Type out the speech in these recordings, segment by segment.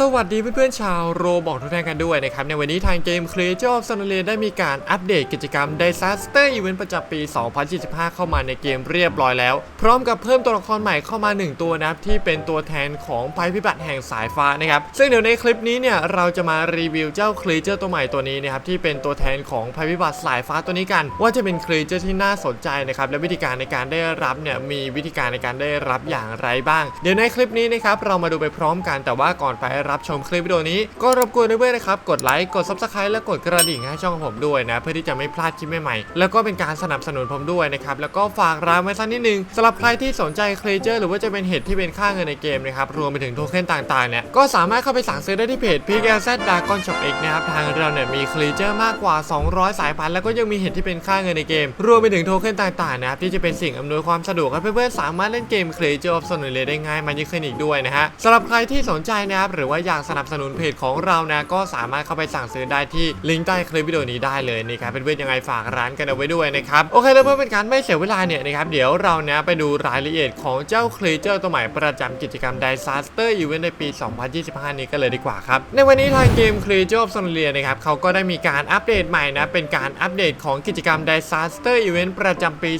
สวัสดีเพื่อนๆชาวโรบอกทุกท่านกันด้วยนะครับ ในวันนี้ทางเกม Creature of s o n l a ได้มีการอัปเดตกิจกรรม Disaster Event ประจำปี 2025 เข้ามาในเกมเรียบร้อยแล้ว พร้อมกับเพิ่มตัวละครใหม่เข้ามา 1 ตัวนะครับ ที่เป็นตัวแทนของภัยพิบัติแห่งสายฟ้านะครับ ซึ่งเดี๋ยวในคลิปนี้เนี่ย เราจะมารีวิวเจ้า Creature ตัวใหม่ตัวนี้นะครับ ที่เป็นตัวแทนของภัยพิบัติสายฟ้าตัวนี้กัน ว่าจะเป็น Creature ที่น่าสนใจนะครับและวิธีการในการได้รับเนี่ยมีวิธีการในการได้รับอย่างไรบ้าง เดี๋ยวในคลิปนี้นะครับเรามาดูไปพร้อมกันแต่ว่าก่อนไปรับชมคลิปวิดีโอนี้ ก็รบกวนด้วยนะครับ กดไลค์ กด Subscribe และกดกระดิ่งให้ช่องผมด้วยนะ เพื่อที่จะไม่พลาดคลิปใหม่ๆ แล้วก็เป็นการสนับสนุนผมด้วยนะครับ แล้วก็ฝากร้านไว้สักนิดนึงสำหรับใครที่สนใจเคลเจอร์หรือว่าจะเป็นเห็ดที่เป็นค่าเงินในเกมนะครับ รวมไปถึงโทเค็นต่างๆ เนี่ย ก็สามารถเข้าไปสั่งซื้อได้ที่เพจ p g l z Dragon Shop X นะครับ ทางเราเนี่ยมีเคลเจอร์มากกว่า 200 สายพันธุ์ แล้วก็ยังมีเห็ดที่เป็นค่าเงินในเกม รวมไปถึงโทเค็นต่างๆ นะครับ ที่จะเป็นสิ่งอำนวยความสะดวกให้เพื่อนๆ สามารถเล่นเกม Creature of s o n a l i a ได้ง่ายมากยิ่งขึ้นอีกด้วยนะฮะสำหรับใครที่สนใจนะครับหรือว่าอยากสนับสนุนเพจของเรานะก็สามารถเข้าไปสั่งซื้อได้ที่ลิงก์ใต้คลิปวิดีโอนี้ได้เลยนะครับเพื่อนๆยังไงฝากร้านกันเอาไว้ด้วยนะครับโอเคแล้วเพื่อเป็นการไม่เสียเวลาเนี่ยนะครับเดี๋ยวเรานะไปดูรายละเอียดของเจ้า Creature ตัวใหม่ประจำกิจกรรม Disaster Event ในปี 2025 นี้กันเลยดีกว่าครับในวันนี้ทางเกม Creature of s o n a l i a นะครับเขาก็ได้มีการอัปเดตใหม่นะเป็นการอัปเดตของกิจกรรม Disaster Event ประจำปี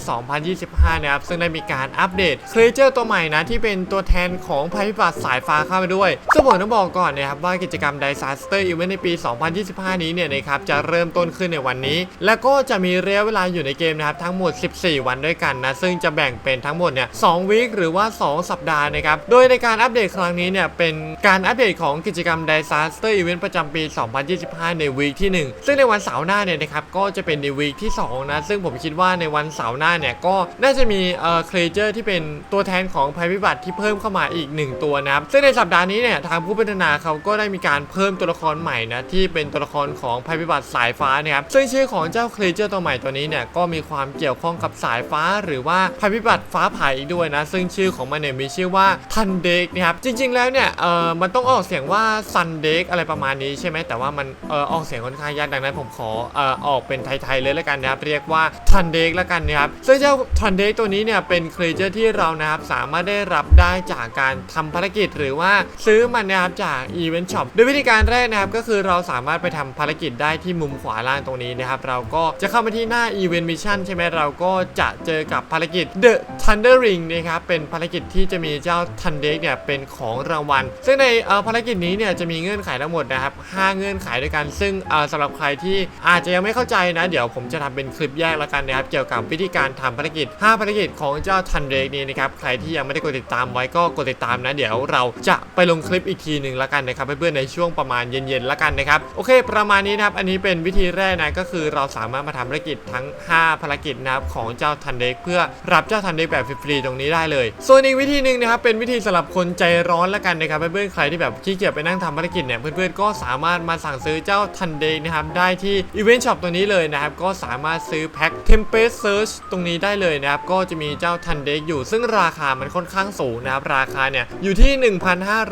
2025 นะครับซึ่งได้มีการอัปเดต Creature ตัวใหม่นะที่เป็นตัวแทนของภัยพิบัติสายฟ้าเข้าไปด้วยซึ่งผมต้องบอกก่อนนะครับว่ากิจกรรม Disaster Event ในปี 2025 นี้เนี่ยนะครับจะเริ่มต้นขึ้นในวันนี้ และก็จะมีระยะเวลาอยู่ในเกมนะครับทั้งหมด 14 วันด้วยกันนะซึ่งจะแบ่งเป็นทั้งหมดเนี่ย2วีคหรือว่า 2 สัปดาห์นะครับโดยในการอัปเดตครั้งนี้เนี่ยเป็นการอัปเดตของกิจกรรม Disaster Event ประจำปี 2025 ในวีคที่ 1 ซึ่งในวันเสาร์หน้าเนี่ยนะครับก็จะเป็นในวีคที่ 2 นะ ซึ่งผมคิดว่าในวันเสาร์หน้าเนี่ยก็น่าจะมีเอ่อเคลเจอร์ที่เป็นตัวแทนของภัยพิบัติที่เพิ่มเข้ามาอีก 1 ตัวนะครับซึ่งในสัปดาห์นี้เนี่ยทางผู้พัฒนาเขาก็ได้มีการเพิ่มตัวละครใหม่นะที่เป็นตัวละครของภัยพิบัติสายฟ้านะครับซึ่งชื่อของเจ้าเคลเจอร์ตัวใหม่ตัวนี้เนี่ยก็มีความเกี่ยวข้องกับสายฟ้า หรือว่าภัยพิบัติฟ้าผ่าอีกด้วยนะ ซึ่งชื่อของมันเนี่ยมีชื่อว่าทันเดกนะครับจริง ๆ แล้วเนี่ยเออมันต้องออกเสียงว่าซันเดกอะไรประมาณนี้ใช่ไหมแต่ว่ามันเออออกเสียงค่อนข้างยากดังนั้นผมขอเออออกเป็นไทยๆเลยแล้วกันนะครับเรียกว่าทันเดกแล้วกันนะครับซึ่งเจ้าทันเดกตัวนี้เนี่ยเป็นเคลเจอร์ที่เรานะครับสามารถได้รับได้จากการทำภารกิจหรือว่าซื้อมันนะครับจากอีเวนต์ช็อปโดยวิธีการแรกนะครับก็คือเราสามารถไปทำภารกิจได้ที่มุมขวาล่างตรงนี้นะครับเราก็จะเข้ามาที่หน้า Event Mission ใช่ไหมเราก็จะเจอกับภารกิจ The Thunder Ring นะครับเป็นภารกิจที่จะมีเจ้า Thunder เนี่ยเป็นของรางวัล ซึ่งในภารกิจนี้เนี่ยจะมีเงื่อนไขทั้งหมดนะครับ5เงื่อนไขด้วยกัน ซึ่งเอ่อสำหรับใครที่อาจจะยังไม่เข้าใจนะเดี๋ยวผมจะทำเป็นคลิปแยกแล้วกันนะครับเกี่ยวกับวิธีการทำภารกิจ 5 ภารกิจของเจ้า Thunder นี้นะครับใครที่ยังไม่ได้กดติดตามไว้ก็กดติดตามนะเดี๋ยวเราจะไปลงคลิปอีกทีหนึ่งแล้วกันนะครับเพื่อนๆในช่วงประมาณเย็นๆแล้วกันนะครับโอเค ประมาณนี้นะครับอันนี้เป็นวิธีแรกนะก็คือเราสามารถมาทำภารกิจทั้ง 5 ภารกิจนะครับของเจ้าทันเด็กเพื่อรับเจ้าทันเด็กแบบฟรีๆตรงนี้ได้เลย ส่วนอีกวิธีหนึ่งนะครับเป็นวิธีสำหรับคนใจร้อนแล้วกันนะครับเพื่อนๆใครที่แบบขี้เกียจไปนั่งทำภารกิจเนี่ยเพื่อนๆก็สามารถมาสั่งซื้อเจ้าทันเด็กนะครับได้ที่อีเวนต์ช็อปตัวนี้เลยนะครับก็สามารถซื้อแพ็ค Tempest Search ตรงนี้ได้เลยนะครับก็จะมีเจ้าทันเด็กอยู่ ซึ่งราคามันค่อนข้างสูงนะครับราคาเนี่ยอยู่ที่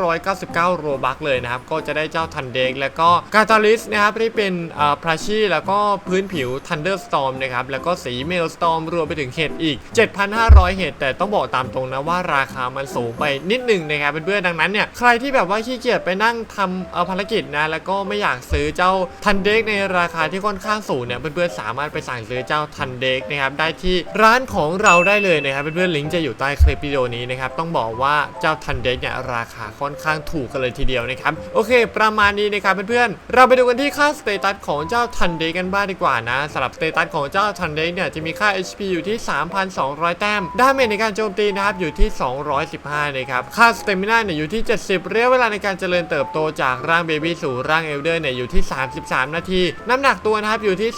1,599โรบัคเลยนะครับ ก็จะได้เจ้าทันเด็กแล้วก็กาตาลิสนะครับที่เป็นพราชีแล้วก็พื้นผิว Thunderstorm นะครับ แล้วก็สีเมลสตอมรวมไปถึงเห็ดอีก 7,500 เห็ดแต่ต้องบอกตามตรงนะว่าราคามันสูงไปนิดหนึ่งนะครับเพื่อนๆดังนั้นเนี่ยใครที่แบบว่าขี้เกียจไปนั่งทำภารกิจนะแล้วก็ไม่อยากซื้อเจ้าทันเด็กในราคาที่ค่อนข้างสูงเนี่ยเพื่อนๆสามารถไปสั่งซื้อเจ้าทันเด็กนะครับได้ที่ร้านของเราได้เลยนะครับเพื่อนๆลิงก์จะอยู่ใต้คลิปวิดีโอนี้นะครับต้องบอกว่าเจ้าทันเด็กเนี่ยราคาค่อนข้างถูกกันเลยทีเดียวนะครับ โอเค ประมาณนี้นะครับเพื่อนๆ เราไปดูกันที่ค่าสเตตัสของเจ้าทันเดกกันบ้างดีกว่านะสำหรับสเตตัสของเจ้าทันเดกเนี่ยจะมีค่า HP อยู่ที่ 3,200 แต้ม ดาเมจในการโจมตีนะครับอยู่ที่ 215นะครับ ค่าสเตมินาเนี่ยอยู่ที่ 70 เระยะเวลาในการเจริญเติบโตจากร่างเบบี้สู่ร่างเอลเดอร์เนี่ยอยู่ที่ 33 นาที น้ำหนักตัวนะครับอยู่ที่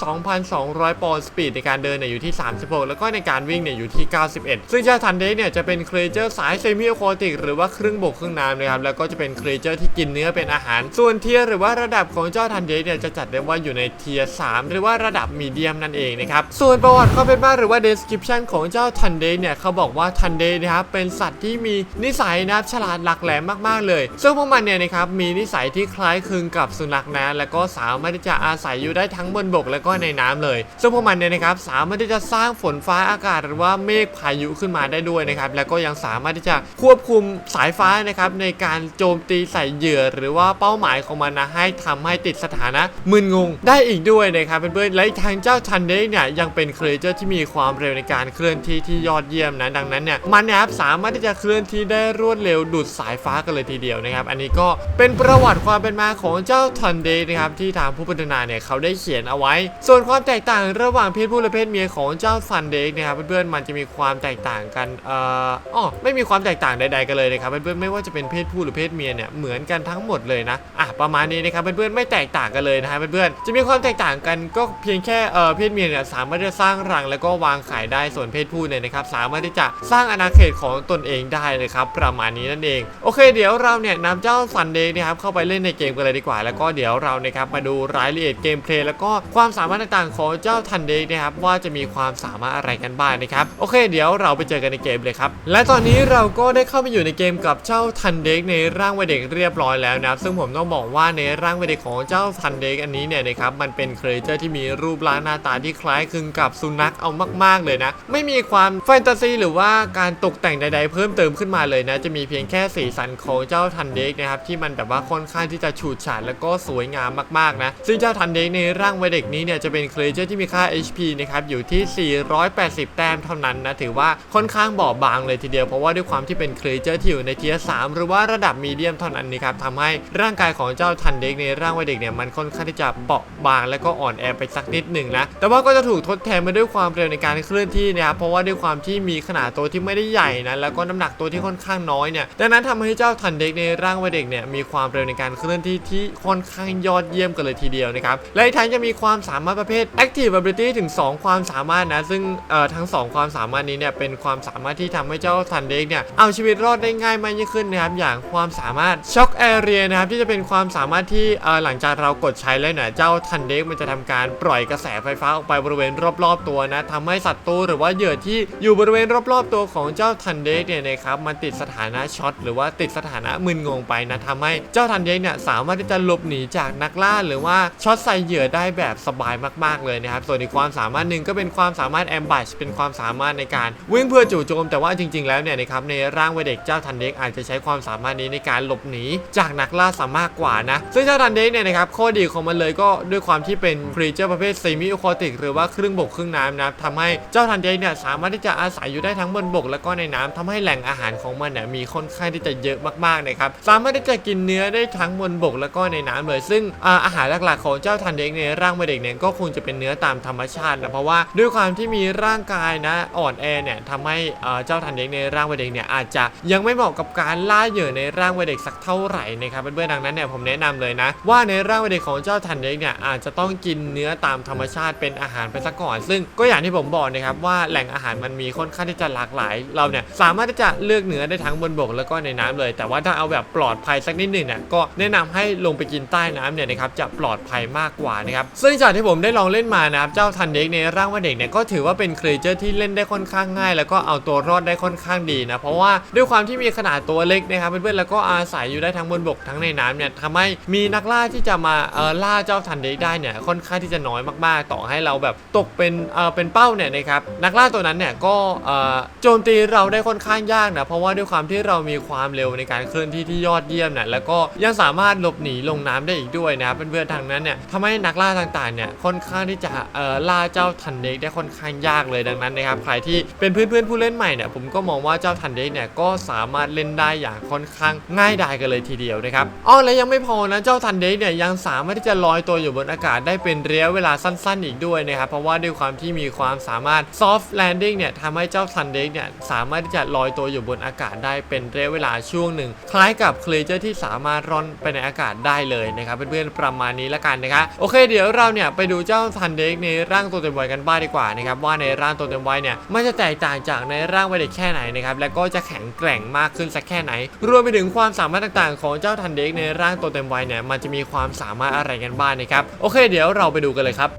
2,200 ปอนด์ สปีดในการเดินเนี่ยอยู่ที่ 36 แล้วก็ในการวิ่งเนี่ยอยู่ที่ 91 ซึ่งเจ้าทันเดกเนี่ยจะเป็นเครเจอร์สายเซมิโอควติกหรือว่าครึ่งบกครึ่งน้ำนะครับแล้วก็จะเป็นเครเจอร์ที่กินเนื้อเป็นอาหาร ส่วนเทียร์หรือว่าระดับของเจ้าทันเดย์เนี่ยจะจัดได้ว่าอยู่ในเทียร์3หรือว่าระดับมีเดียมนั่นเองนะครับส่วนประวัติควาเป็นมาหรือว่า description ของเจ้าทันเดย์เนี่ยเขาบอกว่าทันเดย์นะครับเป็นสัตว์ที่มีนิสัยนับฉลาดหลักแหลมมากๆเลย ซึ่งพวกมันเนี่ยนะครับมีนิสัยที่คล้ายคลึงกับสุนัขนะและก็สามารถที่จะอาศัยอยู่ได้ทั้งบนบกและก็ในน้ำเลย ซึ่งพวกมันเนี่ยนะครับสามารถที่จะสร้างฝนฟ้าอากาศหรือว่าเมฆพายุขึ้นมาได้ด้วยนะครับแล้วก็ยังสามารถที่จะควบคุมสายฟ้านะครับในการโจมตีส่เหยื่อหรือว่าเป้าหมายของมันนะให้ทำให้ติดสถานะมึนงงได้อีกด้วยนะครับเพื่อนๆและทางเจ้าทันเดกเนี่ยยังเป็นเครเจอร์ที่มีความเร็วในการเคลื่อนที่ที่ยอดเยี่ยมนะดังนั้นเนี่ยมันนะครับสามารถที่จะเคลื่อนที่ได้รวดเร็วดุดสายฟ้ากันเลยทีเดียวนะครับ อันนี้ก็เป็นประวัติความเป็นมาของเจ้าทันเดกนะครับที่ทางผู้พัฒนาเนี่ยเขาได้เขียนเอาไว้ ส่วนความแตกต่างระหว่างเพศผู้และเพศเมียของเจ้าทันเดกนะครับเพื่อนๆมันจะมีความแตกต่างกันเอ่ออ๋อไม่มีความแตกต่างใดๆกันเลยนะครับเพื่อนๆไม่ว่าจะเป็นเพศผู้หรือเพศเมียเนี่ยเหมือนกันทั้งหมดเลยนะอะประมาณนี้นะครับเพื่อนๆไม่แตกต่างกันเลยนะฮะเพื่อนๆจะมีความแตกต่างกันก็เพียงแค่เอ่อเพศเมียเนี่ยสามารถจะสร้างรังแล้วก็วางไข่ได้ส่วนเพศผู้เนี่ยนะครับสามารถที่จะสร้างอาณาเขตของตนเองได้นะครับประมาณนี้นั่นเองโอเค เดี๋ยวเราเนี่ยนำเจ้าซันเดย์นะครับเข้าไปเล่นในเกมกันเลยดีกว่า แล้วก็เดี๋ยวเรานะครับมาดูรายละเอียดเกมเพลย์แล้วก็ความสามารถต่างๆของเจ้าทันเดย์นะครับว่าจะมีความสามารถอะไรกันบ้างนะครับโอเค เดี๋ยวเราไปเจอกันในเกมเลยครับและตอนนี้เราก็ได้เข้ามาอยู่ในเกมกับเจ้าทันเดย์ในร่างวัยเด็กเรียบร้อยแล้วนะครับซึ่งผมต้องบอกว่าในร่างวัยเด็กของเจ้าทันเดย์อันนี้เนี่ยนะครับมันเป็นเครเจอร์ที่มีรูปร่างหน้าตาที่คล้ายคลึงกับสุนัขเอามาก ๆเลยนะ ไม่มีความแฟนตาซีหรือว่าการตกแต่งใด ๆ เพิ่มเติมขึ้นมาเลยนะ จะมีเพียงแค่สีสันของเจ้าทันเดกนะครับที่มันแบบว่าค่อนข้างที่จะฉูดฉาดแล้วก็สวยงามมากๆนะซึ่งเจ้าทันเดกในร่างวัยเด็กนี้เนี่ยจะเป็นเครเจอร์ที่มีค่า HP นะครับอยู่ที่ 480 แต้มเท่านั้นนะถือว่าค่อนข้างบอบบางเลยทีเดียวเพราะว่าด้วยความที่เป็นเครเจอร์ที่อยู่ในเทียร์3หรือว่าระดับมีเดียมเท่านั้นนะครับทำให้ร่างกายของเจ้าทันเด็กในร่างวัยเด็กเนี่ยมันค่อนข้างที่จะเบาะบางและก็อ่อนแอไปสักนิดหนึ่งนะแต่ว่าก็จะถูกทดแทนมาด้วยความเร็วในการเคลื่อนที่นะครับเพราะว่าด้วยความที่มีขนาดตัวที่ไม่ได้ใหญ่นะแล้วก็น้ำหนักตัวที่ค่อนข้างน้อยเนี่ยดังนั้นทำให้เจ้าทันเด็กในร่างวัยเด็กเนี่ยมีความเร็วในการเคลื่อนที่ที่ค่อนข้างยอดเยี่ยมกันเลยทีเดียวนะครับและอีกทั้งจะมีความสามารถประเภท Active Ability ถึง 2 ความสามารถนะซึ่งเอ่อทั้ง 2 ความสามารถนี้เนี่ยเป็นความสามารถที่ทำให้เจ้าทันเด็กเนี่ยเอาชีวิตรอดได้ง่ายมากยิ่งขึ้นนะครับอย่างความสามารถ Shock Area นะครับที่จะเป็นความสามารถที่หลังจากเรากดใช้แล้วเนี่ยเจ้าทันเด็กมันจะทำการปล่อยกระแสไฟฟ้าออกไปบริเวณรอบๆตัวนะทำให้ศัตรูหรือว่าเหยื่อที่อยู่บริเวณรอบๆตัวของเจ้าทันเด็กเนี่ยนะครับมันติดสถานะช็อตหรือว่าติดสถานะมึนงงไปนะทำให้เจ้าทันเด็กเนี่ยสามารถที่จะหลบหนีจากนักล่าหรือว่าช็อตใส่เหยื่อได้แบบสบายมากๆเลยนะครับส่วนอีกความสามารถหนึ่งก็เป็นความสามารถแอมบัชเป็นความสามารถในการวิ่งเพื่อจู่โจมแต่ว่าจริง ๆ แล้วเนี่ยนะครับในร่างวัยเด็กเจ้าทันเด็กอาจจะใช้ความสามารถนี้ในการหลบหนีจากนักล่าสามารถกว่านะ ซึ่งเจ้าทันเดกเนี่ยนะครับข้อดีของมันเลยก็ด้วยความที่เป็นครีเจอร์ประเภทเซมิโอคอติกหรือว่าครึ่งบกครึ่งน้ำนะทำให้เจ้าทันเดกเนี่ยสามารถที่จะอาศัยอยู่ได้ทั้งบนบก แล้วก็ในน้ำทำให้แหล่งอาหารของมันเนี่ยมีค่อนข้างที่จะเยอะมากๆนะครับสามารถที่จะกินเนื้อได้ทั้งบนบก แล้วก็ในน้ำเลย ซึ่งอาอาหารหลักๆของเจ้าทันเด็กในร่างวัยเด็กเนี่ยก็คงจะเป็นเนื้อตามธรรมชาตินะเพราะว่าด้วยความที่มีร่างกายนะอ่อนแอเนี่ยทำให้เจ้าทันเด็กในร่างวัยเด็กเนี่ยอาจจะยังไม่เหมาะกับการล่าเหยื่อในร่างเด็กสักเท่าาไหร่นะครับเพื่อนๆดังนั้นเนี่ยผมแนะนำเลยนะ ว่าในร่างวัยเด็กของเจ้าทันเด็กเนี่ยอาจจะต้องกินเนื้อตามธรรมชาติเป็นอาหารไปซะก่อน ซึ่งก็อย่างที่ผมบอกนะครับว่าแหล่งอาหารมันมีค่อนข้างที่จะหลากหลาย เราเนี่ยสามารถที่จะเลือกเนื้อได้ทั้งบนบกแล้วก็ในน้ำเลย แต่ว่าถ้าเอาแบบปลอดภัยสักนิดหนึ่งเนี่ยก็แนะนำให้ลงไปกินใต้น้ำเนี่ยนะครับจะปลอดภัยมากกว่านะครับซึ่งจากที่ผมได้ลองเล่นมานะครับเจ้าทันเด็กในร่างว่าเด็กเนี่ยก็ถือว่าเป็นครีเจอร์ที่เล่นได้ค่อนข้างง่าย แล้วก็เอาตัวรอดได้ค่อนข้างดีนะเพราะว่าด้วยความที่มีขนาดตัวเล็กนะครับเพื่อนๆแล้วก็อาศัยอยู่ได้ทั้งบนบกทั้งในน้ำเนี่ยทำให้มีนักล่าที่จะมาเออล่าเจ้าทันเด็กได้เนี่ยค่อนข้างที่จะน้อยมากๆ ต่อให้เราแบบตกเป็นเออเป็นเป้าเนี่ยนะครับนักล่าตัวนั้นเนี่ยก็เออโจมตีเราได้ค่อนข้างยากนะเพราะว่าด้วยความที่เรามีความเร็วในการเคลื่อนที่ที่ยอดเยี่ยมเนี่ยแล้วก็ยังสามารถหลบหนีลงน้ำได้อีกด้วยนะครับเพื่อนๆทางนั้นเนี่ยทำให้นักล่าต่างๆเนี่ยค่อนข้างที่จะเออล่าเจ้าทันเด็กได้ค่อนข้างยากเลยดังนั้นนะครับใครที่เป็นเพื่อนๆผู้เล่นใหม่เนี่ยผมก็มองว่าเจ้าทันเด็กเนี่ยก็สามารถเล่นได้อย่างค่อนข้างง่ายดายกันเลยทีเดียวนะครับอ๋อและยังไม่พอนะเจ้าทันเด็กเนี่ยยังสามารถที่จะลอยตัวอยู่บนอากาศได้เป็นระยะเวลาสั้น ๆ อีกด้วยนะครับเพราะว่าด้วยความที่มีความสามารถ soft landing เนี่ยทำให้เจ้าทันเด็กเนี่ยสามารถที่จะลอยตัวอยู่บนอากาศได้เป็นระยะเวลาช่วงหนึ่ง คล้ายกับเคลเจอร์ที่สามารถร่อนไปในอากาศได้เลยนะครับเพื่อนๆประมาณนี้ละกันนะครับโอเค เดี๋ยวเราเนี่ยไปดูเจ้าทันเด็กในร่างตัวเต็มวัยกันบ้างดีกว่านะครับว่าในร่างตัวเต็มวัยเนี่ยมันจะแตกต่างจากในร่างวัยเด็กแค่ไหนนะครับและก็จะแข็งแกร่งมากขึ้นสักแค่ไหน รวมไปถึงความสามารถต่างๆ ของเจ้าทันเด็กในร่างตัวเต็มวัยเนี่ยมันจะมีความสามารถอะไรกันบ้างนะครับ โอเค เดี๋ยวเราไปดูกันเลยครับ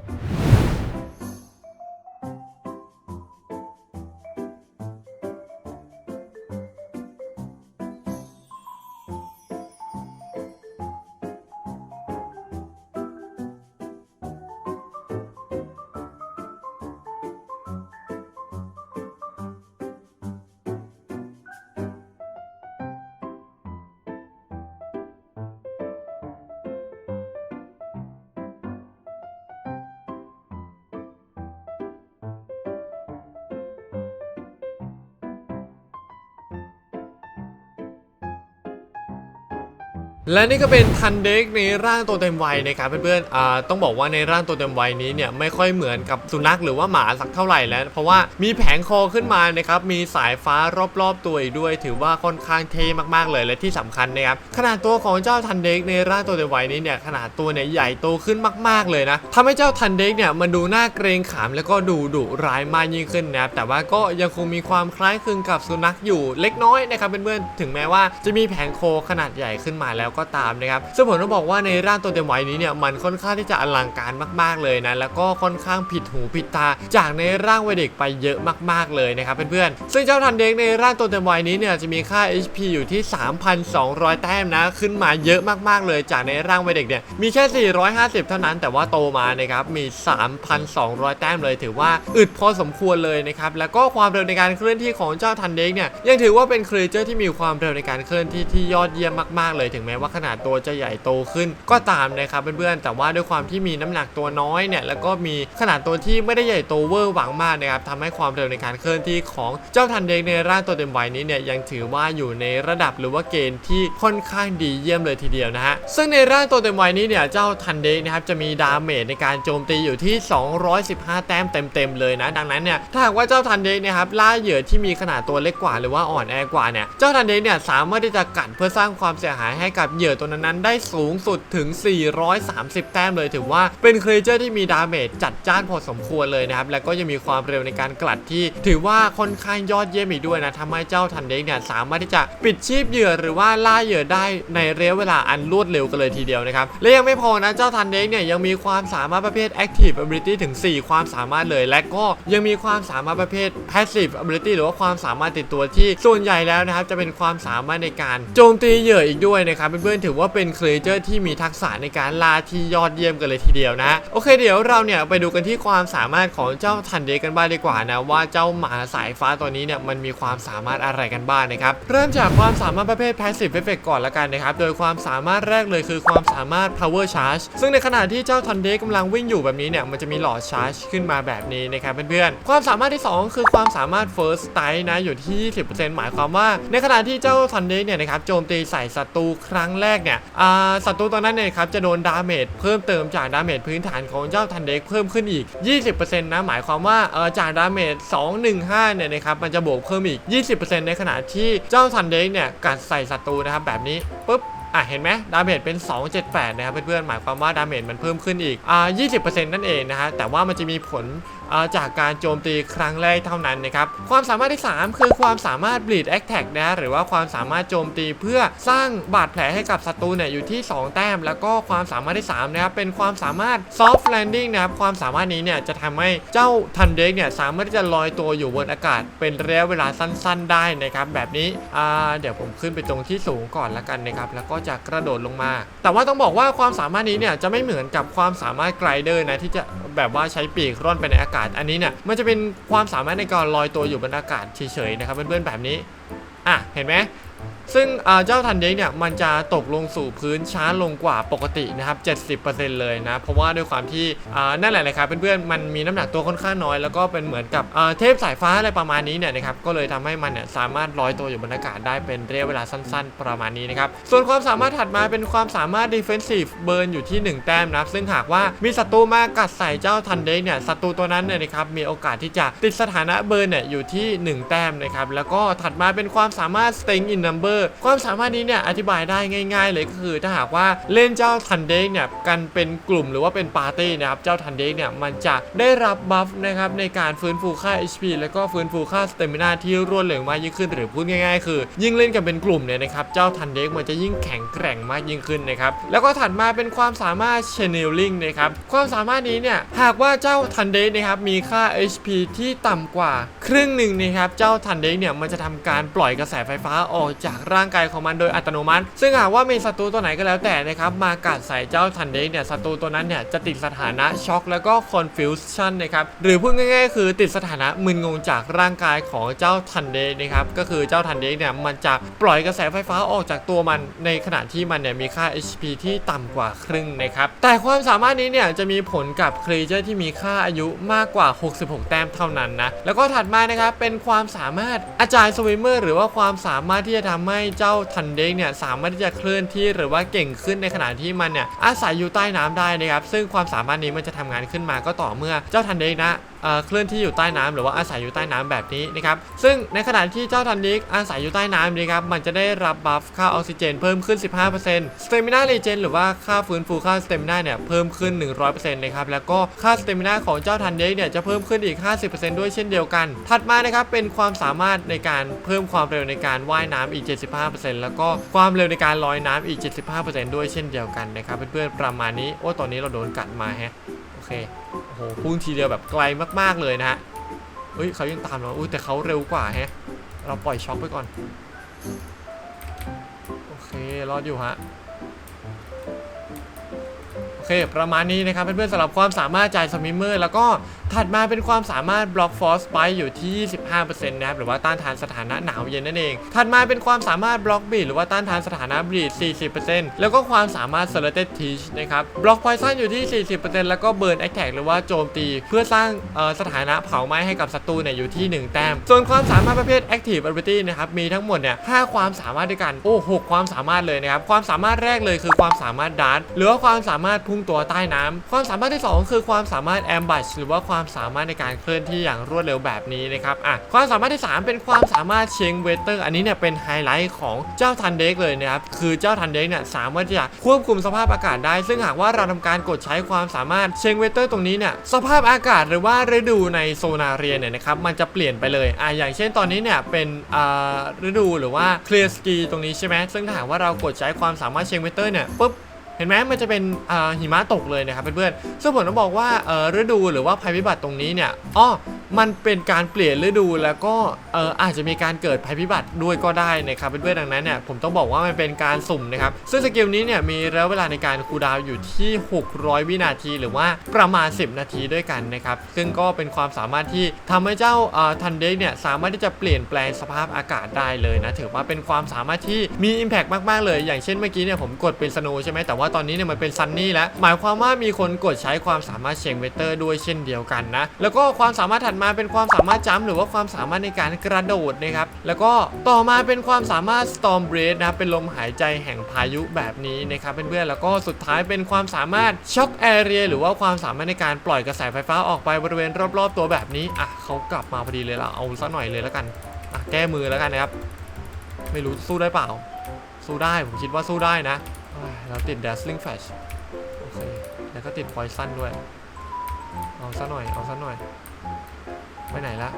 และนี่ก็เป็นทันเด็กในร่างตัวเต็มวัยนะครับเพื่อนๆอ่าต้องบอกว่าในร่างตัวเต็มวัยนี้เนี่ยไม่ค่อยเหมือนกับสุนัขหรือว่าหมาสักเท่าไหร่แล้ว เพราะว่ามีแผงคอขึ้นมานะครับมีสายฟ้ารอบๆตัวอีกด้วย ถือว่าค่อนข้างเท่มากๆเลยและที่สำคัญนะครับขนาดตัวของเจ้าทันเด็กในร่างตัวเต็มวัยนี้เนี่ยขนาดตัวเนี่ยใหญ่โตขึ้นมากๆเลยนะทำให้เจ้าทันเด็กเนี่ยมันดูน่าเกรงขามแล้วก็ดูดุร้ายมากยิ่งขึ้นนะครับแต่ว่าก็ยังคงมีความคล้ายคลึงกับสุนัขอยู่เล็กน้อยนะครับเพื่อนๆถึงแม้ว่าจะมีแผงโคขนาดใหญ่ขึ้นมาแล้วก็ตามนะครับซึ่งผมต้องบอกว่าในร่างตัวเต็มวัยนี้เนี่ยมันค่อนข้างที่จะอลังการมาก ๆเลยนะแล้วก็ค่อนข้างผิดหูผิดตา จากในร่างวัยเด็กไปเยอะมากๆเลยนะครับเพื่อนๆซึ่งเจ้าทันเด็กในร่างตัวเต็มวัยนี้เนี่ยจะมีค่า HP อยู่ที่ 3,200 แต้มนะ ขึ้นมาเยอะมากๆเลย จากในร่างวัยเด็กเนี่ยมีแค่ 450 เท่านั้นแต่ว่าโตมานะครับมี 3,200 แต้มเลย ถือว่าอึดพอสมควรเลยนะครับแล้วก็ความเร็วในการเคลื่อนที่ของเจ้าทันเด็กเนี่ยยังถือว่าเป็นครีเจอร์ที่มีความเร็วในการเคลื่อนที่ที่ยอดเยี่ยมมากๆเลยถึงแม้ว่าว่าขนาดตัวจะใหญ่โตขึ้นก็ตามนะครับเพื่อนๆแต่ว่าด้วยความที่มีน้ำหนักตัวน้อยเนี่ยแล้วก็มีขนาดตัวที่ไม่ได้ใหญ่โตเวอร์หวังมากนะครับทำให้ความเร็วในการเคลื่อนที่ของเจ้าทันเด็กในร่างตัวเต็มวัยนี้เนี่ยยังถือว่าอยู่ในระดับหรือว่าเกณฑ์ที่ค่อนข้างดีเยี่ยมเลยทีเดียวนะฮะซึ่งในร่างตัวเต็มวัยนี้เนี่ยเจ้าทันเด็กนะครับจะมีดาเมจในการโจมตีอยู่ที่ 215 แต้มเต็มๆเลยนะ ดังนั้นเนี่ยถ้าหากว่าเจ้าทันเด็กนะครับล่าเหยื่อที่มีขนาดตัวเล็กกว่าหรือว่าอ่อนแอกว่าเนี่ยเจ้าทันเด็กเนี่ยสามารถที่จะกัดเพื่อสร้างความเสียหายให้กับเหยื่อตัวนั้นๆได้สูงสุดถึง 430 แต้มเลยถือว่าเป็นครีเจอร์ที่มีดาเมจจัดจ้านพอสมควรเลยนะครับ แล้วก็ยังมีความเร็วในการกลัดที่ ถือว่าค่อนข้างยอดเยี่ยมอีกด้วยนะทำให้เจ้าทันเด็กเนี่ยสามารถที่จะปิดชีพเหยื่อหรือว่าล่าเหยื่อได้ในระยะเวลาอันรวดเร็วกันเลยทีเดียวนะครับและยังไม่พอนะเจ้าทันเด็กเนี่ยยังมีความสามารถประเภท Active Ability ถึง 4 ความสามารถเลย และก็ยังมีความสามารถประเภท Passive Ability หรือว่าความสามารถติดตัวที่ส่วนใหญ่แล้วนะครับจะเป็นความสามารถในการโจมตีเหยื่ออีกด้วยนะครับเพื่อนๆถือว่าเป็นครีเจอร์ที่มีทักษะในการล่าที่ยอดเยี่ยมกันเลยทีเดียวนะ โอเคเดี๋ยวเราเนี่ยไปดูกันที่ความสามารถของเจ้าทันเด็กันบ้างดีกว่านะว่าเจ้าหมาสายฟ้าตัวนี้เนี่ยมันมีความสามารถอะไรกันบ้างนะครับเริ่มจากความสามารถประเภท Passive Effect ก่อนละกันนะครับโดยความสามารถแรกเลยคือความสามารถ Power Charge ซึ่งในขณะที่เจ้าทันเด็กกำลังวิ่งอยู่แบบนี้เนี่ยมันจะมีหลอดชาร์จขึ้นมาแบบนี้นะครับเพื่อนๆความสามารถที่ 2 คือความสามารถ First Strike นะอยู่ที่20%หมายความว่า ในขณะที่เจ้าทันเด็กเนี่ยนะครับโจมตีใส่ศัตรูครั้งแรกเนี่ยศัตรูตัวนั้นเนี่ยครับจะโดนดาเมจเพิ่มเติมจากดาเมจพื้นฐานของเจ้าทันเด็กเพิ่มขึ้นอีก 20%นะหมายความว่าจากดาเมจ215เนี่ยนะครับมันจะบวกเพิ่มอีก 20%ในขณะที่เจ้าทันเด็กเนี่ยกัดใส่ศัตรูนะครับแบบนี้ปุ๊บอะเห็นไหมดาเมจเป็น 278 นะครับเพื่อนๆหมายความว่าดาเมจมันเพิ่มขึ้นอีกอ่า20%นั่นเองนะฮะแต่ว่ามันจะมีผล จากการโจมตีครั้งแรกเท่านั้นนะครับความสามารถที่ 3 คือความสามารถ bleed attack นะหรือว่าความสามารถโจมตีเพื่อสร้างบาดแผลให้กับศัตรูเนี่ยอยู่ที่ 2 แต้ม แล้วก็ความสามารถที่3นะครับเป็นความสามารถ soft landing นะครับความสามารถนี้เนี่ยจะทำให้เจ้าทันเด็กเนี่ยสามารถที่จะลอยตัวอยู่บนอากาศ เป็นระยะเวลาสั้น ๆ ได้นะครับแบบนี้อ่าเดี๋ยวผมขึ้นไปตรงที่สูงก่อนละกันนะครับแล้วก็จะกระโดดลงมา แต่ว่าต้องบอกว่าความสามารถนี้เนี่ยจะไม่เหมือนกับความสามารถไกลเดอร์นะที่จะแบบว่าใช้ปีกร่อนไปในอากาศอันนี้เนี่ยมันจะเป็นความสามารถในการลอยตัวอยู่บนอากาศเฉยๆนะครับเพื่อนๆแบบนี้อะเห็นไหม ซึ่งเจ้าทันเด็กเนี่ยมันจะตกลงสู่พื้นช้าลงกว่าปกตินะครับ 70%เลยนะ เพราะว่าด้วยความที่นั่นแหละนะครับเพื่อนๆมันมีน้ำหนักตัวค่อนข้างน้อย แล้วก็เป็นเหมือนกับเทพสายฟ้าอะไรประมาณนี้เนี่ยนะครับก็เลยทำให้มันเนี่ยสามารถลอยตัวอยู่บนอากาศได้เป็นระยะเวลาสั้น ๆ ประมาณนี้นะครับ ส่วนความสามารถถัดมาเป็นความสามารถ defensive burn อยู่ที่ 1 แต้มนะครับ ซึ่งหากว่ามีศัตรูมากัดใส่เจ้าทันเด็กเนี่ยศัตรูตัวนั้นเนี่ยนะครับมีโอกาสที่จะติดสถานะเบิร์นเนี่ยอยู่ที่ 1 แต้มนะครับแล้วก็ถัดมาเป็นความสามารถ staying in number ความสามารถนี้เนี่ยอธิบายได้ง่าย ๆ เลยก็คือถ้าหากว่าเล่นเจ้าทันเด็กเนี่ยกันเป็นกลุ่มหรือว่าเป็นปาร์ตี้นะครับเจ้าทันเด็กเนี่ยมันจะได้รับบัฟนะครับในการฟื้นฟูค่า HP แล้วก็ฟื้นฟูค่าสเตมินาที่รวดเร็วมากยิ่งขึ้นหรือพูดง่าย ๆ คือ ยิ่งเล่นกันเป็นกลุ่มเนี่ยนะครับเจ้าทันเด็กมันจะยิ่งแข็งแกร่งมากยิ่งขึ้นนะครับแล้วก็ถัดมาเป็นความสามารถ channeling นะครับความสามารถนี้เนี่ยหากว่าเจ้าทันเด็กนะครับมีค่า HP ที่ต่ำกว่า ครึ่งหนึ่งนะครับเจ้าทันเด็กเนี่ยมันจะทำการปล่อยกระแสไฟฟ้าออกจากร่างกายของมันโดยอัตโนมัติ ซึ่งหากว่ามีศัตรูตัวไหนก็แล้วแต่นะครับมากัดใส่เจ้าทันเด็กเนี่ยศัตรูตัวนั้นเนี่ยจะติดสถานะช็อกแล้วก็ confusion นะครับหรือพูดง่ายๆ คือติดสถานะมึนงงจากร่างกายของเจ้าทันเด็กนะครับก็คือเจ้าทันเด็กเนี่ยมันจะปล่อยกระแสไฟฟ้าออกจากตัวมัน ในขณะที่มันเนี่ยมีค่า HP ที่ต่ำกว่าครึ่งนะครับแต่ความสามารถนี้เนี่ยจะมีผลกับครีเจอร์ที่มีค่าอายุมากกว่า 66 แต้มเท่านั้นนะแล้วก็ถัดมานะครับเป็นความสามารถอาจารย์สวิมเมอร์หรือว่าความสามารถที่จะทำใให้เจ้าทันเด็กเนี่ยสามารถที่จะเคลื่อนที่หรือว่าเก่งขึ้นในขณะที่มันเนี่ยอาศัยอยู่ใต้น้ำได้นะครับซึ่งความสามารถนี้มันจะทำงานขึ้นมาก็ต่อเมื่อเจ้าทันเด็กนะ เคลื่อนที่อยู่ใต้น้ำหรือว่าอาศัยอยู่ใต้น้ำแบบนี้นะครับซึ่งในขณะที่เจ้าทันเด็กอาศัยอยู่ใต้น้ำนะครับมันจะได้รับบัฟค่าออกซิเจนเพิ่มขึ้น 15% Stamina Regen หรือว่าค่าฟื้นฟูค่า Stamina เนี่ยเพิ่มขึ้น 100%นะครับแล้วก็ค่า Stamina ของเจ้าทันเด็กเนี่ยจะเพิ่มขึ้นอีก 50%ด้วยเช่นเดียวกัน ถัดมานะครับเป็นความสามารถในการเพิ่มความเร็วในการว่ายน้ำอีก 75%แล้วก็ความเร็วในการลอยน้ำอีก 75%ด้วยเช่นเดียวกันนะครับเพื่อนๆประมาณนี้โอ้ตอนนี้เราโดนกัดมาฮะโอเค โอ้โหพุ่งทีเดียวแบบไกลมากๆเลยนะฮะเฮ้ยเขายังตามเราอุ้ยแต่เขาเร็วกว่าแฮะ เราปล่อยช็อคไปก่อน โอเค รอดอยู่ฮะ เคประมาณนี้นะครับเพื่อนๆสำหรับความสามารถจ่ายสมิมเมอร์ แล้วก็ถัดมาเป็นความสามารถบล็อกฟอสไปอยู่ที่ 25%นะครับหรือว่าต้านทานสถานะหนาวเย็นนั่นเอง ถัดมาเป็นความสามารถบล็อกบีดหรือว่าต้านทานสถานะบีด 40%แล้วก็ความสามารถ s e l e c t e d Teach นะครับบล็อกพอยซันอยู่ที่ 40%แล้วก็เบิร์นแอคแท็กหรือว่าโจมตี เพื่อสร้างสถานะเผาไหม้ให้กับศัตรูเนี่ยอยู่ที่ 1 แต้ม ส่วนความสามารถประเภท Active Ability นะครับมีทั้งหมดเนี่ย5ความสามารถด้วยกันโอ้หกความสามารถเลยนะครับความสามารถแรกเลยคือความสามารถดาร์ตหรือว่าความสามารถพุ่งตัวใต้น้ำความสามารถที่ 2 คือความสามารถแอมบัชหรือว่าความสามารถในการเคลื่อนที่อย่างรวดเร็วแบบนี้นะครับอะความสามารถที่ 3 เป็นความสามารถเชงเวเตอร์ อันนี้เนี่ยเป็นไฮไลท์ของเจ้าทันเด็กเลยนะครับคือเจ้าทันเด็กเนี่ยสามารถที่จะควบคุมสภาพอากาศได้ ซึ่งหากว่าเราทำการกดใช้ความสามารถเชงเวเตอร์ตรงนี้เนี่ยสภาพอากาศหรือว่าฤดูในโซนาเรียเนี่ยนะครับมันจะเปลี่ยนไปเลยอะอย่างเช่นตอนนี้เนี่ยเป็นอ่าฤดูหรือว่าเคลียร์สกีตรงนี้ใช่ไหมซึ่งถ้าหากว่าเรากดใช้ความสามารถเชงเวเตอร์เนี่ยปุ๊บ เห็นไหมมันจะเป็นหิมะตกเลยนะครับเพื่อนๆซึ่งผมต้องบอกว่าฤดูหรือว่าภัยพิบัติตรงนี้เนี่ยอ้อมันเป็นการเปลี่ยนฤดูแล้วก็เอออาจจะมีการเกิดภัยพิบัติด้วยก็ได้นะครับเพื่อนๆดังนั้นเนี่ยผมต้องบอกว่ามันเป็นการสุ่มนะครับซึ่งสกิลนี้เนี่ยมีระยะเวลาในการคูลดาวอยู่ที่ 600 วินาที หรือว่าประมาณ 10 นาทีด้วยกันนะครับซึ่งก็เป็นความสามารถที่ทำให้เจ้าทันเด็กเนี่ยสามารถที่จะเปลี่ยนแปลงสภาพอากาศได้เลยนะถือว่าเป็นความสามารถที่มี Impact มากๆเลย อย่างเช่นเมื่อกี้เนี่ยผมกดเป็นสโนใช่ไหมแต่ว่าตอนนี้เนี่ยมันเป็นซันนี่แล้วหมายความว่ามีคนกดใช้ความสามารถเชงเวเตอร์ด้วยเช่นเดียวกันนะแล้วก็ความสามารถถัดมาเป็นความสามารถจัมป์หรือว่าความสามารถในการกระโดดนะครับแล้วก็ต่อมาเป็นความสามารถ Storm Breath นะเป็นลมหายใจแห่งพายุแบบนี้นะครับเพื่อนๆแล้วก็สุดท้ายเป็นความสามารถ Shock Area หรือว่าความสามารถในการปล่อยกระแสไฟฟ้าออกไปบริเวณรอบๆตัวแบบนี้อะเขากลับมาพอดีเลยละเอาซะหน่อยเลยแล้วกันอะแก้มือแล้วกันนะครับ ไม่รู้สู้ได้เปล่า สู้ได้ผมคิดว่าสู้ได้นะ เอ้ยเราติด Dazzling Flash โอเค แล้วก็ติด Poison ด้วย เอาซะหน่อย เอาซะหน่อย ไปไหนละ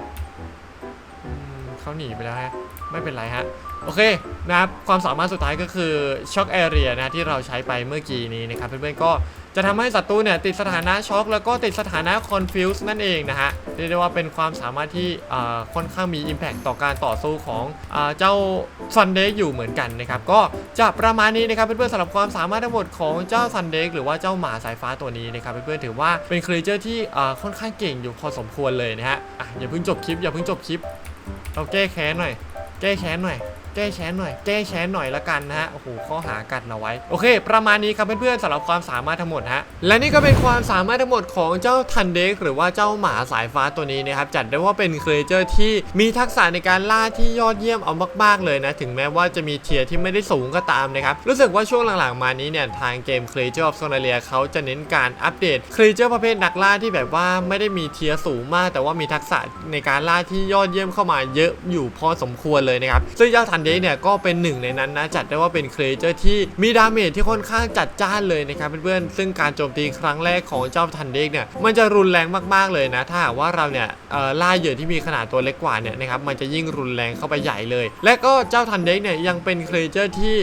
เขาหนีไปแล้วฮะ ไม่เป็นไรฮะ โอเคนะครับความสามารถสุดท้ายก็คือ Shock Area นะที่เราใช้ไปเมื่อกี้นี้นะครับเพื่อนๆก็จะทำให้ศัตรูเนี่ยติดสถานะช็อคแล้วก็ติดสถานะ Confuse นั่นเองนะฮะเรียกได้ว่าเป็นความสามารถที่ค่อนข้างมี Impact ต่อการต่อสู้ของอเจ้า Sunday อยู่เหมือนกันนะครับก็จะประมาณนี้นะครับเพื่อนๆสำหรับความสามารถทั้งหมดของเจ้า Sunday หรือว่าเจ้าหมาสายฟ้าตัวนี้นะครับเพื่อนๆถือว่าเป็นครีเจอร์ที่ค่อนข้างเก่งอยู่พอสมควรเลยนะฮะอะอย่าเพิ่งจบคลิปอย่าเพิ่งจบคลิปเราแก้แค้นหน่อย แก้แค้นหน่อย แก้แค้นหน่อย แก้แค้นหน่อยละกันนะฮะ โอ้โห ข้อหากันเอาไว้ โอเค ประมาณนี้ครับเพื่อนๆสำหรับความสามารถทั้งหมดฮะ และนี่ก็เป็นความสามารถทั้งหมดของเจ้าทันเด็กหรือว่าเจ้าหมาสายฟ้าตัวนี้นะครับ จัดได้ว่าเป็นครีเอเจอร์ที่มีทักษะในการล่าที่ยอดเยี่ยมเอามากๆเลยนะ ถึงแม้ว่าจะมีเทียร์ที่ไม่ได้สูงก็ตามนะครับ รู้สึกว่าช่วงหลังๆมานี้เนี่ยทางเกม Creature of Sonalia เขาจะเน้นการอัปเดตครีเจอร์ประเภทนักล่าที่แบบว่าไม่ได้มีเทียร์สูงมาก แต่ว่ามีทักษะในการล่าที่ยอดเยี่ยมเข้ามาเยอะอยู่พอสมควรเลยนะครับซึ่งเจ้าทันเดกเนี่ยก็เป็นหนึ่งในนั้นนะจัดได้ว่าเป็นครีเอเจอร์ที่มีดาเมจที่ค่อนข้างจัดจ้านเลยนะครับเพื่อนๆซึ่งการโจมตีครั้งแรกของเจ้าทันเดกเนี่ยมันจะรุนแรงมากๆเลยนะ ถ้าหากว่าเราเนี่ยล่าเหยื่อที่มีขนาดตัวเล็กกว่าเนี่ยนะครับมันจะยิ่งรุนแรงเข้าไปใหญ่เลย และก็เจ้าทันเดกเนี่ยยังเป็นครีเอเจอร์ที่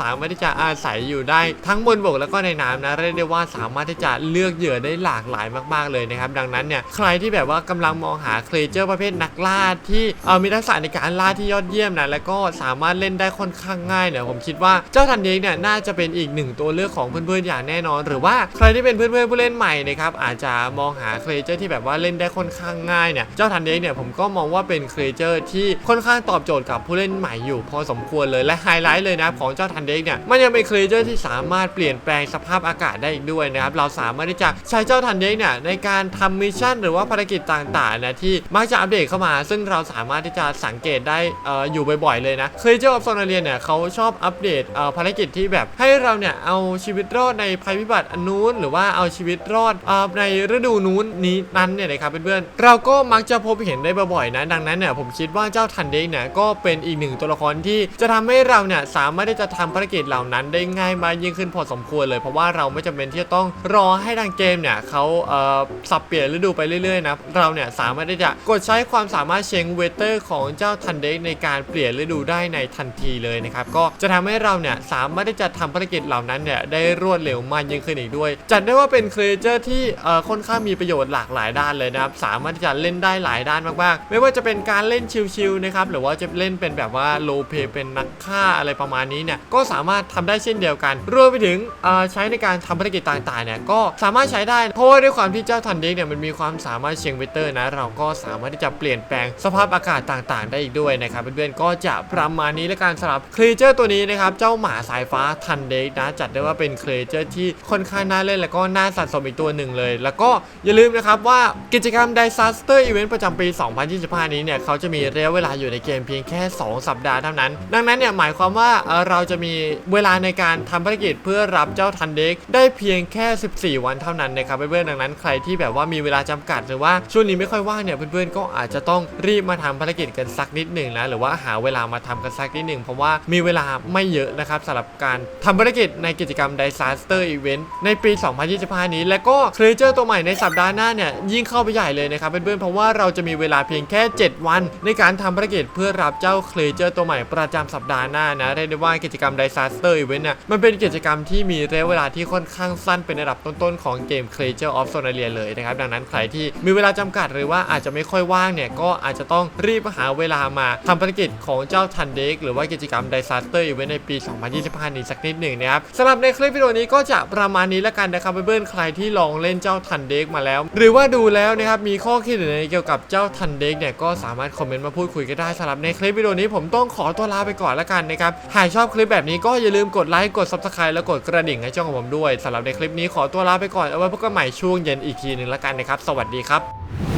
สามารถที่จะอาศัยอยู่ได้ทั้งบนบกแล้วก็ในน้ำนะเรียกได้ว่าสามารถที่จะเลือกเหยื่อได้หลากหลายมากๆเลยนะครับดังนั้นเนี่ยใครที่แบบว่ากำลังมองหาครีเอเจอร์ประเภทนักล่าที่มีทักษะในการล่าที่ยอดเยี่ยมนะแล้วก็สาามารถเล่นได้ค่อนข้างง่ายเนี่ยผมคิดว่าเจ้าทันเดกเนี่ยน่าจะเป็นอีกหนึ่งตัวเลือกของเพื่อนๆอย่างแน่นอน หรือว่าใครที่เป็นเพื่อนๆผู้เล่นใหม่นะครับอาจจะมองหาเครเอเจอร์ที่แบบว่าเล่นได้ค่อนข้างง่ายเนี่ยเจ้าทันเดกเนี่ยผมก็มองว่าเป็นเครเอเจอร์ที่ค่อนข้างตอบโจทย์กับผู้เล่นใหม่อยู่พอสมควรเลยและไฮไลท์เลยนะของเจ้าทันเดกเนี่ยมันยังเป็นเครเอเจอร์ที่สามารถเปลี่ยนแปลงสภาพอากาศได้อีกด้วยนะครับเราสามารถที่จะใช้เจ้าทันเดกเนี่ยในการทำมิชชั่นหรือว่าภารกิจต่างๆนะที่มักจะอัปเดตเข้ามา ซึ่งเราสามารถที่จะสังเกตได้อออยู่บ่อยๆเลยนะคยเจ้าออฟโซนาเรียเนี่ยเขาชอบอัปเดตเอ่อภารกิจที่แบบให้เราเนี่ยเอาชีวิตรอดในภัยพิบัติอันนู้น หรือว่าเอาชีวิตรอดเอ่อในฤดูนู้นนี้นั้นเนี่ยนะครับเพื่อนๆเราก็มักจะพบเห็นได้บ่อยๆนะดังนั้นเนี่ยผมคิดว่าเจ้าทันเด็กเนี่ยก็เป็นอีกหนึ่งตัวละครที่จะทำให้เราเนี่ยสามารถที่จะทำภารกิจเหล่านั้นได้ง่ายมากยิ่งขึ้นพอสมควรเลย เพราะว่าเราไม่จำเป็นที่จะต้องรอให้ทางเกมเนี่ยเขาเอ่อสับเปลี่ยนฤดูไปเรื่อยๆนะเราเนี่ยสามารถที่จะกดใช้ความสามารถเชงเวเตอร์ของเจ้าทันเด็กในการเปลี่ยนฤดูได้ในทันทีเลยนะครับก็จะทำให้เราเนี่ยสามารถที่จะทำภารกิจเหล่านั้นเนี่ยได้รวดเร็วมากยิ่งขึ้นอีกด้วย จัดได้ว่าเป็นครีเอเจอร์ที่เอ่อค่อนข้างมีประโยชน์หลากหลายด้านเลยนะครับสามารถที่จะเล่นได้หลายด้านมากๆ ไม่ว่าจะเป็นการเล่นชิลๆนะครับหรือว่าจะเล่นเป็นแบบว่าโลเพเป็นนักฆ่าอะไรประมาณนี้เนี่ยก็สามารถทำได้เช่นเดียวกัน รวมไปถึงเอ่อใช้ในการทำภารกิจต่างๆเนี่ยก็สามารถใช้ได้ เพราะว่าด้วยความที่เจ้าทันเด็กเนี่ยมันมีความสามารถเชียงเวเตอร์นะเราก็สามารถที่จะเปลี่ยนแปลงสภาพอากาศต่างๆ ได้อีกด้วยนะครับเพื่อนๆก็จะประมาณนี้และการสำหรับครีเจอร์ตัวนี้นะครับเจ้าหมาสายฟ้าทันเด็กนะจัดได้ว่าเป็นครีเจอร์ที่ค่อนข้างน่าเล่นแล้วก็น่าสะสมอีกตัวหนึ่งเลย แล้วก็อย่าลืมนะครับว่ากิจกรรม Disaster Event ประจำปี 2025 นี้เนี่ยเขาจะมีระยะเวลาอยู่ในเกมเพียงแค่ 2 สัปดาห์เท่านั้น ดังนั้นเนี่ยหมายความว่าเราจะมีเวลาในการทำภารกิจเพื่อรับเจ้าทันเด็กได้เพียงแค่ 14 วันเท่านั้นนะครับเพื่อนๆดังนั้นใครที่แบบว่ามีเวลาจำกัดหรือว่าช่วงนี้ไม่ค่อยว่างเนี่ยเพื่อนๆก็อาจจะต้องรีบมาทำภารกิจกันสักนิดหนึ่งนะหรือว่าหาเวลามาทำกันสักนิดหนึ่งเพราะว่ามีเวลาไม่เยอะนะครับสำหรับการทำภารกิจในกิจกรรม Disaster Event ในปี 2025 นี้ และก็ครีเจอร์ตัวใหม่ในสัปดาห์หน้าเนี่ยยิ่งเข้าไปใหญ่เลยนะครับเพื่อนๆเพราะว่าเราจะมีเวลาเพียงแค่ 7 วัน ในการทำภารกิจเพื่อรับเจ้าครีเจอร์ตัวใหม่ประจำสัปดาห์หน้านะเรียกได้ว่ากิจกรรม Disaster Event เนี่ยมันเป็นกิจกรรมที่มีระยะเวลาที่ค่อนข้างสั้นเป็นระดับต้นๆของเกม Creature of Sonaria เลยนะครับดังนั้นใครที่มีเวลาจำกัดหรือว่าอาจจะไม่ค่อยว่างเนี่ยก็อาจจะต้องรีบหาเวลามาทำภารกิจของเจ้าทันเด็กหรือว่ากิจกรรม Disaster Event ในปี 2025 นี้สักนิดหนึ่งนะครับสำหรับในคลิปวิดีโอนี้ก็จะประมาณนี้แล้วกันนะครับเพื่อนๆใครที่ลองเล่นเจ้าทันเด็กมาแล้ว หรือว่าดูแล้วนะครับมีข้อคิดเห็นอะไรเกี่ยวกับเจ้าทันเด็กเนี่ยก็สามารถคอมเมนต์มาพูดคุยกันได้สำหรับในคลิปวิดีโอนี้ผมต้องขอตัวลาไปก่อนแล้วกันนะครับหากชอบคลิปแบบนี้ก็อย่าลืมกดไลค์กด Subscribe แล้วกดกระดิ่งให้ช่องของผมด้วยสำหรับในคลิปนี้ขอตัวลาไปก่อนเอาไว้พบกันใหม่ช่วงเย็นอีกทีหนึ่งแล้วกันนะครับ สวัสดีครับ